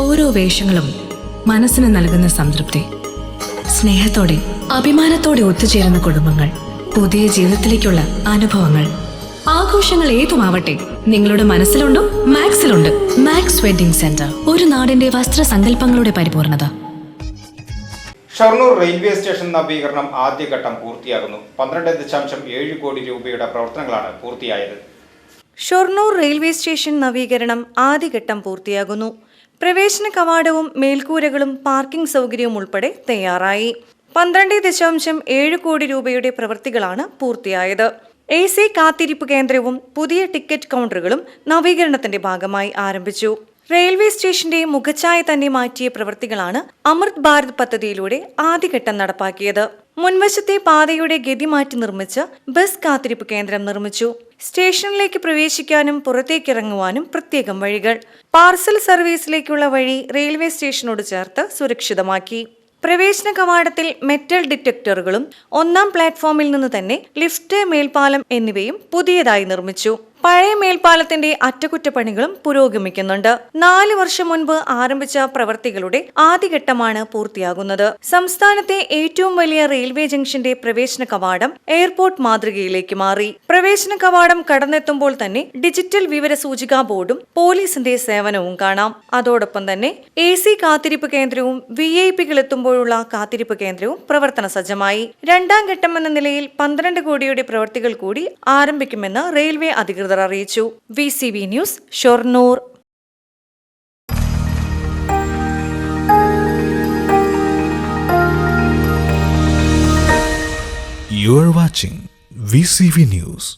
ഓരോ വേഷങ്ങളും മനസ്സിന് നൽകുന്ന സംതൃപ്തി. സ്നേഹത്തോടെ അഭിമാനത്തോടെ ഒത്തുചേരുന്ന കുടുംബങ്ങൾ പുതിയ ജീവിതത്തിലേക്കുള്ള അനുഭവങ്ങൾ. ആഘോഷങ്ങൾ ഏതുമാവട്ടെ നിങ്ങളുടെ മനസ്സിലുണ്ടോ മാക്സിലുണ്ട്. മാക്സ് വെഡിംഗ് സെന്റർ ഒരു നാടിന്റെ വസ്ത്രസങ്കല്പങ്ങളുടെ പരിപൂർണത. ഷൊർണൂർ റെയിൽവേ സ്റ്റേഷൻ നവീകരണം ആദ്യഘട്ടം പൂർത്തിയാകുന്നു. പന്ത്രണ്ട് ദശാംശം ഏഴ് കോടി രൂപയുടെ പ്രവർത്തനങ്ങളാണ് പൂർത്തിയായത്. ഷൊർണൂർ റെയിൽവേ സ്റ്റേഷൻ നവീകരണം ആദ്യഘട്ടം പൂർത്തിയാകുന്നു. പ്രവേശന കവാടവും മേൽക്കൂരകളും പാർക്കിംഗ് സൗകര്യവും ഉൾപ്പെടെ തയ്യാറായി. പന്ത്രണ്ട് ദശാംശം ഏഴ് കോടി രൂപയുടെ പ്രവൃത്തികളാണ് പൂർത്തിയായത്. എ സി കാത്തിരിപ്പ് കേന്ദ്രവും പുതിയ ടിക്കറ്റ് കൗണ്ടറുകളും നവീകരണത്തിന്റെ ഭാഗമായി ആരംഭിച്ചു. റെയിൽവേ സ്റ്റേഷന്റെ മുഖച്ഛായ തന്നെ മാറ്റിയ പ്രവൃത്തികളാണ് അമൃത് ഭാരത് പദ്ധതിയിലൂടെ ആദ്യഘട്ടം നടപ്പാക്കിയത്. മുൻവശത്തെ പാതയുടെ ഗതി മാറ്റി നിർമ്മിച്ച് ബസ് കാത്തിരിപ്പ് കേന്ദ്രം നിർമ്മിച്ചു. സ്റ്റേഷനിലേക്ക് പ്രവേശിക്കാനും പുറത്തേക്കിറങ്ങുവാനും പ്രത്യേകം വഴികൾ. പാർസൽ സർവീസിലേക്കുള്ള വഴി റെയിൽവേ സ്റ്റേഷനോട് ചേർത്ത് സുരക്ഷിതമാക്കി. പ്രവേശന കവാടത്തിൽ മെറ്റൽ ഡിറ്റക്ടറുകളും ഒന്നാം പ്ലാറ്റ്ഫോമിൽ നിന്ന് തന്നെ ലിഫ്റ്റ് മേൽപ്പാലം എന്നിവയും പുതിയതായി നിർമ്മിച്ചു. പഴയ മേൽപ്പാലത്തിന്റെ അറ്റകുറ്റപ്പണികളും പുരോഗമിക്കുന്നുണ്ട്. നാല് വർഷം മുൻപ് ആരംഭിച്ച പ്രവൃത്തികളുടെ ആദ്യഘട്ടമാണ് പൂർത്തിയാകുന്നത്. സംസ്ഥാനത്തെ ഏറ്റവും വലിയ റെയിൽവേ ജംഗ്ഷന്റെ പ്രവേശന കവാടം എയർപോർട്ട് മാതൃകയിലേക്ക് മാറി. പ്രവേശന കവാടം കടന്നെത്തുമ്പോൾ തന്നെ ഡിജിറ്റൽ വിവര സൂചികാ ബോർഡും പോലീസിന്റെ സേവനവും കാണാം. അതോടൊപ്പം തന്നെ എ സി കാത്തിരിപ്പ് കേന്ദ്രവും വി ഐ പികൾ എത്തുമ്പോഴുള്ള കാത്തിരിപ്പ് കേന്ദ്രവും പ്രവർത്തന സജ്ജമായി. രണ്ടാം ഘട്ടം എന്ന നിലയിൽ പന്ത്രണ്ട് കോടിയുടെ പ്രവൃത്തികൾ കൂടി ആരംഭിക്കുമെന്ന് റെയിൽവേ അധികൃതർ അറിയിച്ചു V C B news Shoranur You are watching VCV News.